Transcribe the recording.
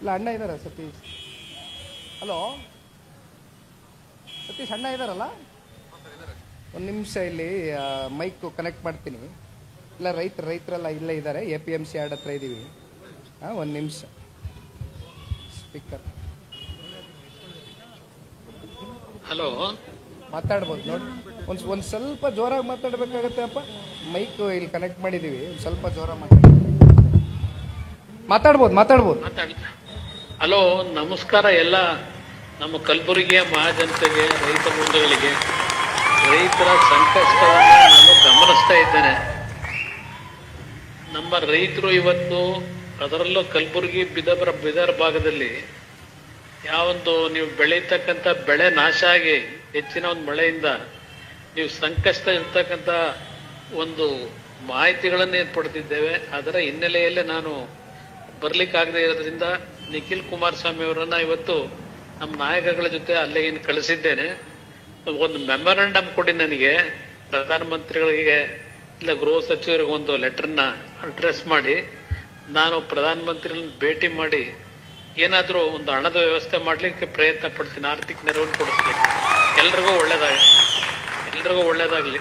ಇಲ್ಲ ಅಣ್ಣ ಇದ್ದಾರ ಸತೀಶ್. ಹಲೋ? ಸತೀಶ್ ಅಣ್ಣ ಇದ್ದಾರಲ್ಲ ಒಂದು ನಿಮಿಷ ಇಲ್ಲಿ ಮೈಕ್ ಕನೆಕ್ಟ್ ಮಾಡ್ತೀನಿ. ಇಲ್ಲ ರೈತರು ರೈತರೆಲ್ಲ ಇಲ್ಲೇ ಇದ್ದಾರೆ ಎ ಪಿ ಎಂ ಸಿ ಆಡ್ ಹತ್ರ ಇದ್ದೀವಿ ಹಾಂ ಒಂದು ನಿಮಿಷ. Speaker hello? ಮಾತಾಡ್ಬೋದು ನೋಡಿ. ಒಂದು ಒಂದು ಸ್ವಲ್ಪ ಜೋರಾಗಿ ಮಾತಾಡಬೇಕಾಗತ್ತೆ ಅಪ್ಪ. ಮೈಕ್ ಇಲ್ಲಿ ಕನೆಕ್ಟ್ ಮಾಡಿದ್ದೀವಿ ಒಂದು ಸ್ವಲ್ಪ ಜೋರಾಗಿ ಮಾತಾಡಿ ಮಾತಾಡ್ಬೋದು ಮಾತಾಡ್ಬೋದು. ಮಾತಾಡಿ ಹಲೋ, ನಮಸ್ಕಾರ ಎಲ್ಲ ನಮ್ಮ ಕಲಬುರಗಿಯ ಮಹಾಜನತೆಗೆ, ರೈತ ಬಂಧುಗಳಿಗೆ. ರೈತರ ಸಂಕಷ್ಟವನ್ನು ನಾನು ಗಮನಿಸ್ತಾ ಇದ್ದೇನೆ. ನಮ್ಮ ರೈತರು ಇವತ್ತು ಅದರಲ್ಲೂ ಕಲಬುರಗಿ ಬಿದರ ಬಿದರ್ ಭಾಗದಲ್ಲಿ ಯಾವೊಂದು ನೀವು ಬೆಳೀತಕ್ಕಂಥ ಬೆಳೆ ನಾಶ ಆಗಿ ಹೆಚ್ಚಿನ ಒಂದು ಮಳೆಯಿಂದ ನೀವು ಸಂಕಷ್ಟ ಇರ್ತಕ್ಕಂಥ ಒಂದು ಮಾಹಿತಿಗಳನ್ನು ಏನ್ ಪಡೆದಿದ್ದೇವೆ ಅದರ ಹಿನ್ನೆಲೆಯಲ್ಲೇ ನಾನು ಬರ್ಲಿಕ್ಕಾಗದೇ ಇರೋದ್ರಿಂದ ನಿಖಿಲ್ ಕುಮಾರಸ್ವಾಮಿ ಅವರನ್ನ ಇವತ್ತು ನಮ್ಮ ನಾಯಕಗಳ ಜೊತೆ ಅಲ್ಲೇ ಏನು ಕಳಿಸಿದ್ದೇನೆ. ಒಂದು ಮೆಮೊರಂಡಮ್ ಕೊಡಿ ನನಗೆ. ಪ್ರಧಾನಮಂತ್ರಿಗಳಿಗೆ ಇಲ್ಲ, ಗೃಹ ಸಚಿವರಿಗೆ ಒಂದು ಲೆಟರ್ನ ಅಡ್ರೆಸ್ ಮಾಡಿ. ನಾನು ಪ್ರಧಾನಮಂತ್ರಿಗಳನ್ನ ಭೇಟಿ ಮಾಡಿ ಏನಾದರೂ ಒಂದು ಹಣದ ವ್ಯವಸ್ಥೆ ಮಾಡಲಿಕ್ಕೆ ಪ್ರಯತ್ನ ಪಡ್ತೀನಿ. ಆರ್ಥಿಕ ನೆರವನ್ನು ಕೊಡಿಸ್ಲಿಕ್ಕೆ. ಎಲ್ರಿಗೂ ಒಳ್ಳೇದಾಗ ಎಲ್ರಿಗೂ ಒಳ್ಳೇದಾಗ್ಲಿ.